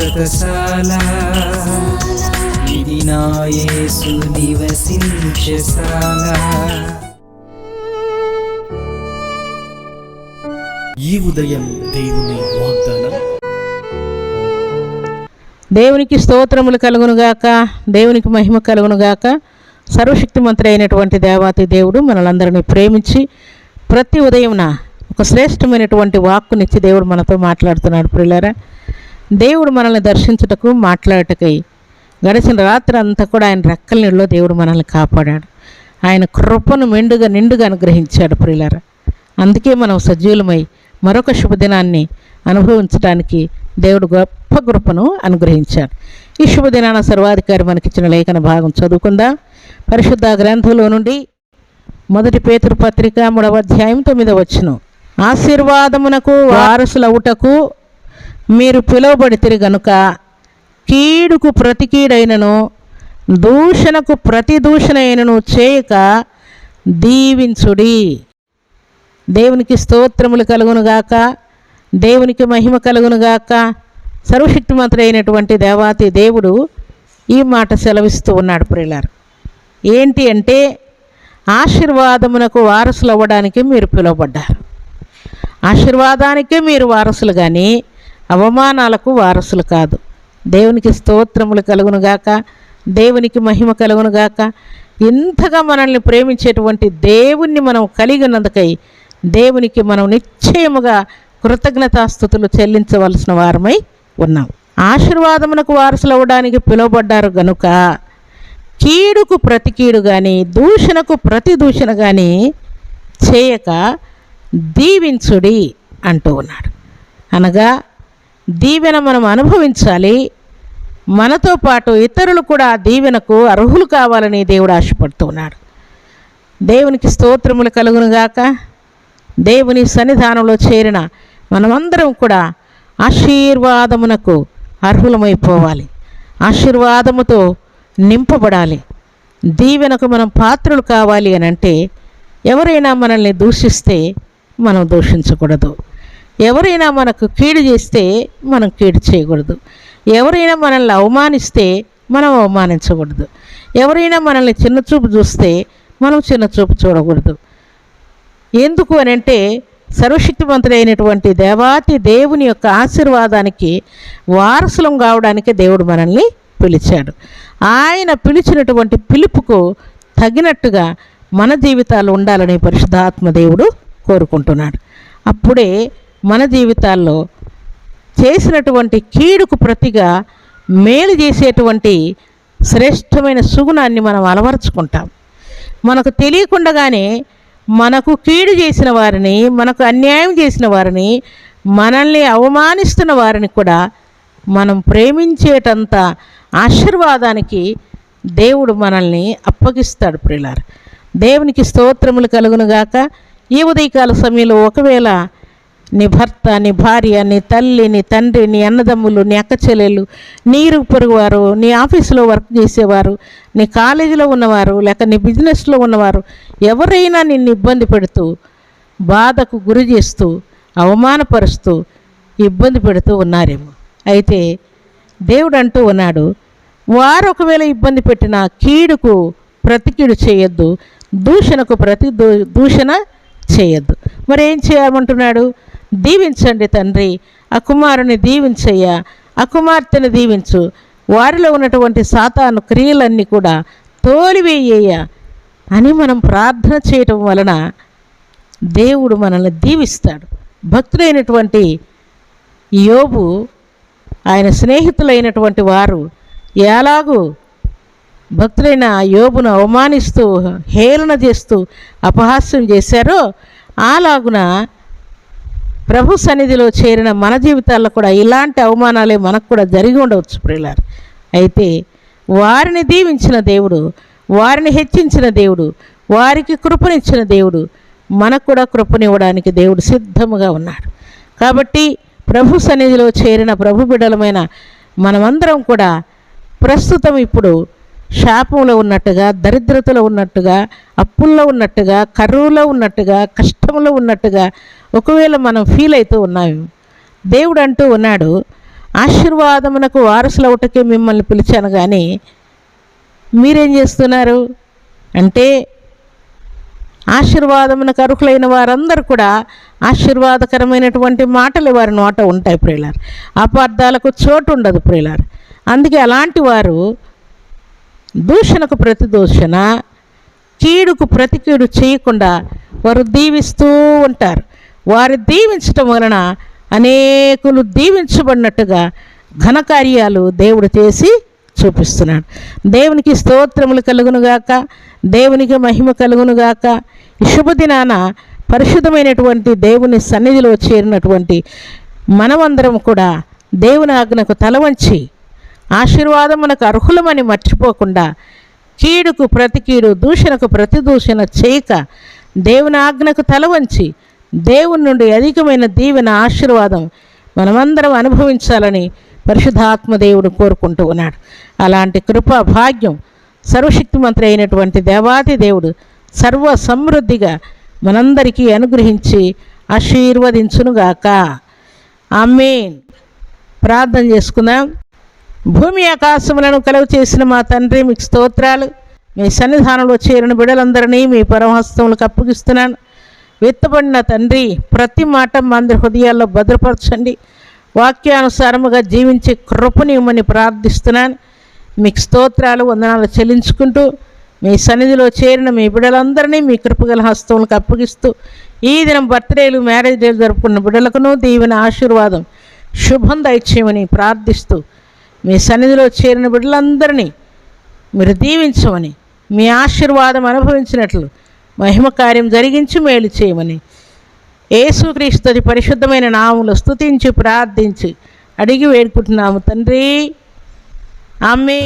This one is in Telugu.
శాశ్వతశాల ఇది నా యేసు నివసించశాల ఈ ఉదయం దేవుని వాగ్దానం. దేవునికి స్తోత్రములు కలుగునుగాక దేవునికి మహిమ కలుగునుగాక సర్వశక్తిమంతుడు అయినటువంటి దేవాతి దేవుడు మనలందరినీ ప్రేమించి ప్రతి ఉదయంన ఒక శ్రేష్టమైనటువంటి వాక్కునిచ్చి దేవుడు మనతో మాట్లాడుతున్నాడు ప్రియులారా. దేవుడు మనల్ని దర్శించుటకు మాట్లాడటకై గడిచిన రాత్రి అంతా కూడా ఆయన రెక్కల నీళ్ళలో దేవుడు మనల్ని కాపాడాడు. ఆయన కృపను మెండుగా నిండుగా అనుగ్రహించాడు ప్రియులర. అందుకే మనం సజీవులమై మరొక శుభదినాన్ని అనుభవించడానికి దేవుడు గొప్ప కృపను అనుగ్రహించాడు. ఈ శుభదినాన సర్వాధికారి మనకిచ్చిన లేఖన భాగం చదువుకుందాం. పరిశుద్ధ గ్రంథంలో నుండి మొదటి పేతురు పత్రిక మూడవ అధ్యాయం తొమ్మిదవ వచ్చును ఆశీర్వాదమునకు వారసులవుటకు మీరు పిలువబడితిరి గనుక కీడుకు ప్రతి కీడైనను దూషణకు ప్రతి దూషణైనను చేయక దీవించుడి. దేవునికి స్తోత్రములు కలుగునుగాక దేవునికి మహిమ కలుగునుగాక సర్వశక్తిమంతుడైనటువంటి దేవాతి దేవుడు ఈ మాట సెలవిస్తూ ఉన్నాడు ప్రియులారు. ఏంటి అంటే ఆశీర్వాదమునకు వారసులు అవ్వడానికి మీరు పిలువబడ్డారు. ఆశీర్వాదానికే మీరు వారసులు కానీ అవమానాలకు వారసులు కాదు. దేవునికి స్తోత్రములు కలుగునుగాక దేవునికి మహిమ కలుగునుగాక ఇంతగా మనల్ని ప్రేమించేటువంటి దేవుణ్ణి మనం కలిగినందుకై దేవునికి మనం నిశ్చయముగా కృతజ్ఞతాస్థుతులు చెల్లించవలసిన వారమై ఉన్నాం. ఆశీర్వాదమునకు వారసులు అవ్వడానికి పిలువబడ్డారు గనుక కీడుకు ప్రతి కీడు కానీ దూషణకు ప్రతి దూషణ కానీ చేయక దీవించుడి అంటూ ఉన్నాడు అనగా దీవెన మనం అనుభవించాలి. మనతో పాటు ఇతరులు కూడా ఆ దీవెనకు అర్హులు కావాలని దేవుడు ఆశపడుతున్నాడు దేవునికి స్తోత్రములు కలుగునుగాక. దేవుని సన్నిధానంలో చేరిన మనమందరం కూడా ఆశీర్వాదమునకు అర్హులమైపోవాలి. ఆశీర్వాదముతో నింపబడాలి. దీవెనకు మనం పాత్రలు కావాలి అని అంటే ఎవరైనా మనల్ని దూషిస్తే మనం దూషించకూడదు. ఎవరైనా మనకు కీడు చేస్తే మనం కీడు చేయకూడదు. ఎవరైనా మనల్ని అవమానిస్తే మనం అవమానించకూడదు. ఎవరైనా మనల్ని చిన్నచూపు చూస్తే మనం చిన్నచూపు చూడకూడదు. ఎందుకు అని అంటే సర్వశక్తివంతుడైనటువంటి దేవాతి దేవుని యొక్క ఆశీర్వాదానికి వారసులం కావడానికి దేవుడు మనల్ని పిలిచాడు. ఆయన పిలిచినటువంటి పిలుపుకు తగినట్టుగా మన జీవితాలు ఉండాలని పరిశుద్ధాత్మ దేవుడు కోరుకుంటున్నాడు. అప్పుడే మన జీవితాల్లో చేసినటువంటి కీడుకు ప్రతిగా మేలు చేసేటువంటి శ్రేష్టమైన సుగుణాన్ని మనం అలవరుచుకుంటాం. మనకు తెలియకుండగానే మనకు కీడు చేసిన వారిని మనకు అన్యాయం చేసిన వారిని మనల్ని అవమానిస్తున్న వారిని కూడా మనం ప్రేమించేటంత ఆశీర్వాదానికి దేవుడు మనల్ని అప్పగిస్తాడు ప్రిలార్ దేవునికి స్తోత్రములు కలుగునుగాక. ఈ ఉదయకాల సమయంలో ఒకవేళ నీ భర్త నీ భార్య నీ తల్లి నీ తండ్రి నీ అన్నదమ్ములు నీ అక్కచెల్లెలు నీరు పొరుగువారు నీ ఆఫీసులో వర్క్ చేసేవారు నీ కాలేజీలో ఉన్నవారు లేక నీ బిజినెస్లో ఉన్నవారు ఎవరైనా నిన్ను ఇబ్బంది పెడుతూ బాధకు గురి చేస్తూ అవమానపరుస్తూ ఇబ్బంది పెడుతూ ఉన్నారేమో. అయితే దేవుడు అంటూ ఉన్నాడు వారు ఒకవేళ ఇబ్బంది పెట్టిన కీడుకు ప్రతికీడు చేయొద్దు దూషణకు ప్రతి దూ దూషణ చేయొద్దు. మరి ఏం చేయమంటున్నాడు దీవించండి తండ్రి. ఆ కుమారుని దీవించయ్యా. ఆ కుమార్తెను దీవించు. వారిలో ఉన్నటువంటి సాతాను క్రియలన్నీ కూడా తోలివేయ్యా అని మనం ప్రార్థన చేయటం వలన దేవుడు మనల్ని దీవిస్తాడు. భక్తులైనటువంటి యోబు ఆయన స్నేహితులైనటువంటి వారు ఎలాగూ భక్తులైన యోబును అవమానిస్తూ హేళన చేస్తూ అపహాస్యం చేశారో అలాగున ప్రభు సన్నిధిలో చేరిన మన జీవితాల్లో కూడా ఇలాంటి అవమానాలే మనకు కూడా జరిగి ఉండవచ్చు ప్రియులారు. అయితే వారిని దీవించిన దేవుడు వారిని హెచ్చించిన దేవుడు వారికి కృపనిచ్చిన దేవుడు మనకు కూడా కృపనివ్వడానికి దేవుడు సిద్ధముగా ఉన్నాడు. కాబట్టి ప్రభు సన్నిధిలో చేరిన ప్రభు బిడలమైన మనమందరం కూడా ప్రస్తుతం ఇప్పుడు శాపంలో ఉన్నట్టుగా దరిద్రతలో ఉన్నట్టుగా అప్పుల్లో ఉన్నట్టుగా కరువులో ఉన్నట్టుగా కష్టంలో ఉన్నట్టుగా ఒకవేళ మనం ఫీల్ అవుతూ ఉన్నాము దేవుడు అంటూ ఉన్నాడు ఆశీర్వాదమునకు వారసులవుటకే మిమ్మల్ని పిలిచాను కానీ మీరేం చేస్తున్నారు? అంటే ఆశీర్వాదమునకు అర్హులైన వారందరూ కూడా ఆశీర్వాదకరమైనటువంటి మాటలు వారి నోట ఉంటాయి ప్రియులారు. అపార్థాలకు చోటు ఉండదు ప్రియులారు. అందుకే అలాంటి వారు దూషణకు ప్రతి దూషణ కీడుకు ప్రతి కీడు చేయకుండా వారు దీవిస్తూ ఉంటారు. వారు దీవించటం వలన అనేకులు దీవించబడినట్టుగా ఘనకార్యాలు దేవుడు చేసి చూపిస్తున్నాడు. దేవునికి స్తోత్రములు కలుగునుగాక దేవునికి మహిమ కలుగునుగాక శుభదినాన పరిశుద్ధమైనటువంటి దేవుని సన్నిధిలో చేరినటువంటి మనమందరం కూడా దేవుని ఆజ్ఞకు తలవంచి ఆశీర్వాదమునకు అర్హులమని మర్చిపోకుండా కీడుకు ప్రతి కీడు దూషణకు ప్రతి దూషణ చేయక దేవుని ఆజ్ఞకు తలవంచి దేవుని నుండి అధికమైన దీవెన ఆశీర్వాదం మనమందరం అనుభవించాలని పరిశుద్ధాత్మ దేవుడు కోరుకుంటూ ఉన్నాడు. అలాంటి కృప భాగ్యం సర్వశక్తిమంత్రి అయినటువంటి దేవాది దేవుడు సర్వ సమృద్ధిగా మనందరికీ అనుగ్రహించి ఆశీర్వదించునుగాక. ఆమేన్. ప్రార్థన చేసుకుందాం. భూమి ఆకాశములను కలుగు చేసిన మా తండ్రి మీకు స్తోత్రాలు. మీ సన్నిధానంలో చేరిన బిడలందరినీ మీ పరమహస్తములకు అప్పగిస్తున్నాను. విత్తబడిన తండ్రి ప్రతి మాట మా అందరి హృదయాల్లో భద్రపరచండి. వాక్యానుసారముగా జీవించే కృపని ప్రార్థిస్తున్నాను. మీకు స్తోత్రాలు వందనాలు చెల్లించుకుంటూ మీ సన్నిధిలో చేరిన మీ బిడ్డలందరినీ మీ కృపగల హస్తములకు అప్పగిస్తూ ఈ దినం బర్త్డేలు మ్యారేజ్ డేలు జరుపుకున్న బిడ్డలకును దీవెన ఆశీర్వాదం శుభం దయచేయమని ప్రార్థిస్తూ మీ సన్నిధిలో చేరిన బిడ్డలందరినీ మీరు దీవించమని మీ ఆశీర్వాదం అనుభవించినట్లు మహిమ కార్యం జరిగించి మేలు చేయమని ఏసుక్రీస్తుది పరిశుద్ధమైన నాములు స్తుతించి ప్రార్థించి అడిగి వేడుకుంటున్నాము తండ్రి. ఆమె